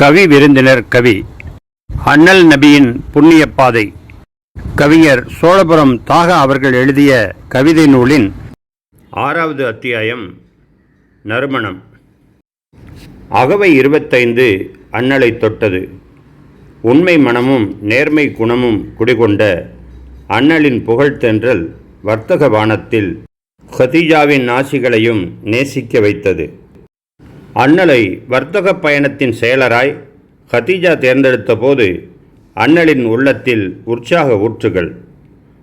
கவி விருந்தினர் கவி. அண்ணல் நபியின் புண்ணிய பாதை. கவிஞர் சோழபுரம் தாகா அவர்கள் எழுதிய கவிதை நூலின் ஆறாவது அத்தியாயம் நறுமணம். அகவை இருபத்தைந்து அண்ணலை தொட்டது. உண்மை மனமும் நேர்மை குணமும் குடிகொண்ட அண்ணலின் புகழ்தென்றல் வர்த்தக வானத்தில் ஹதீஜாவின் நாசிகளையும் நேசிக்க வைத்தது. அண்ணலை வர்த்தக பயணத்தின் செயலராய் ஹதீஜா தேர்ந்தெடுத்த போது அண்ணலின் உள்ளத்தில் உற்சாக ஊற்றுகள்.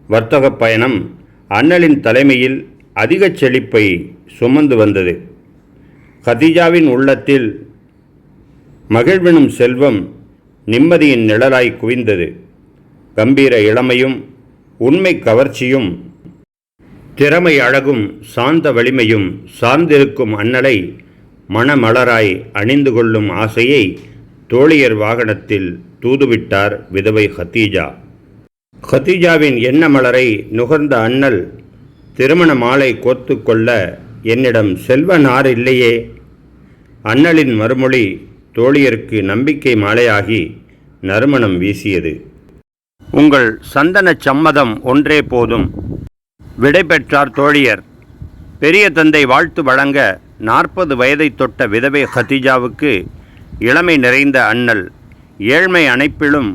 வர்த்தக பயணம் அண்ணலின் தலைமையில் அதிக செழிப்பை சுமந்து வந்தது. ஹதீஜாவின் உள்ளத்தில் மகிழ்வினும் செல்வம் நிம்மதியின் நிழலாய் குவிந்தது. கம்பீர இளமையும் உண்மை கவர்ச்சியும் திறமை அழகும் சாந்த வலிமையும் சார்ந்திருக்கும் அண்ணலை மணமலராய் அணிந்து கொள்ளும் ஆசையை தோழியர் வாகனத்தில் தூதுவிட்டார் விதவை ஹத்தீஜா ஹத்தீஜாவின் எண்ண மலரை நுகர்ந்த அண்ணல் திருமண மாலை கோத்து கொள்ள என்னிடம் செல்வ நார் இல்லையே அண்ணலின் மறுமொழி தோழியருக்கு நம்பிக்கை மாலையாகி நறுமணம் வீசியது. உங்கள் சந்தனச் சம்மதம் ஒன்றே போதும். விடை பெற்றார் தோழியர். பெரிய தந்தை வாழ்த்து வழங்க நாற்பது வயதை தொட்ட விதவை ஹதீஜாவுக்கு இளமை நிறைந்த அண்ணல் ஏழ்மை அணைப்பிலும்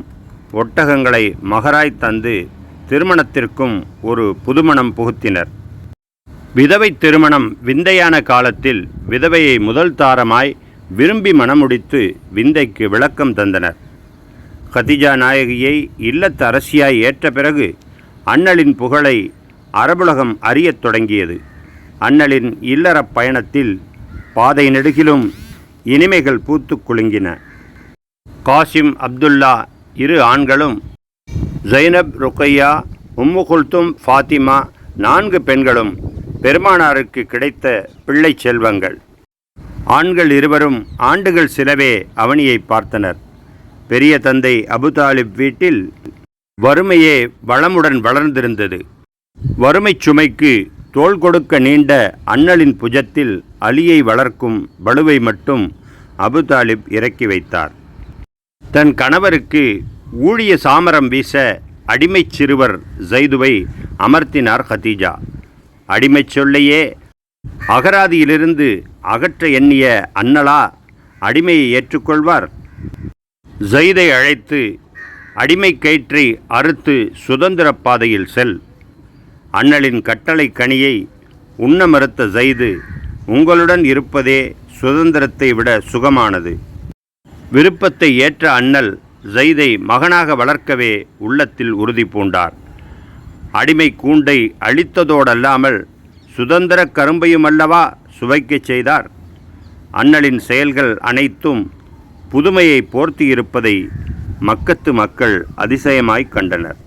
ஒட்டகங்களை மகராய் தந்து திருமணத்திற்கும் ஒரு புதுமணம் புகுத்தினர். விதவை திருமணம் விந்தையான காலத்தில் விதவையை முதல் தாரமாய் விரும்பி மணமுடித்து விந்தைக்கு விளக்கம் தந்தனர். கதிஜா நாயகியை இல்லத்து அரசியாய் ஏற்ற பிறகு அண்ணலின் புகழை அரபுலகம் அறியத் தொடங்கியது. அண்ணலின் இல்லறப் பயணத்தில் பாதை நெடுகிலும் இனிமைகள் பூத்து குலுங்கின. காசிம் அப்துல்லா இரு ஆண்களும் ஜைனப் ருக்கையா உம்மு குல்தும் ஃபாத்திமா நான்கு பெண்களும் பெருமானாருக்கு கிடைத்த பிள்ளை செல்வங்கள். ஆண்கள் இருவரும் ஆண்டுகள் சிலவே அவனியை பார்த்தனர். பெரிய தந்தை அபுதாலிப் வீட்டில் வறுமையே வளமுடன் வளர்ந்திருந்தது. வறுமைச் சுமைக்கு தோள் கொடுக்க நீண்ட அண்ணலின் புஜத்தில் அலியை வளர்க்கும் பளுவை மட்டும் அபுதாலிப் இறக்கி வைத்தார். தன் கணவருக்கு ஊழிய சாமரம் வீச அடிமைச் சிறுவர் ஜைதுவை அமர்த்தினார் ஹதீஜா. அடிமைச் சொல்லையே அகராதியிலிருந்து அகற்ற எண்ணிய அன்னலா அடிமையை ஏற்றுக்கொள்வார். ஜெய்தை அழைத்து அடிமை கயிற்றை அறுத்து சுதந்திரப் பாதையில் செல். அண்ணலின் கட்டளை கனியை உண்ண மறுத்த ஜைது உங்களுடன் இருப்பதே சுதந்திரத்தை விட சுகமானது. விருப்பத்தை ஏற்ற அண்ணல் ஜைதை மகனாக வளர்க்கவே உள்ளத்தில் உறுதி பூண்டார். அடிமை கூண்டை அழித்ததோடல்லாமல் சுதந்திர கரும்பையும் அல்லவா சுவைக்கச் செய்தார். அண்ணலின் செயல்கள் அனைத்தும் புதுமையை போர்த்தியிருப்பதை மக்கத்து மக்கள் அதிசயமாய் கண்டனர்.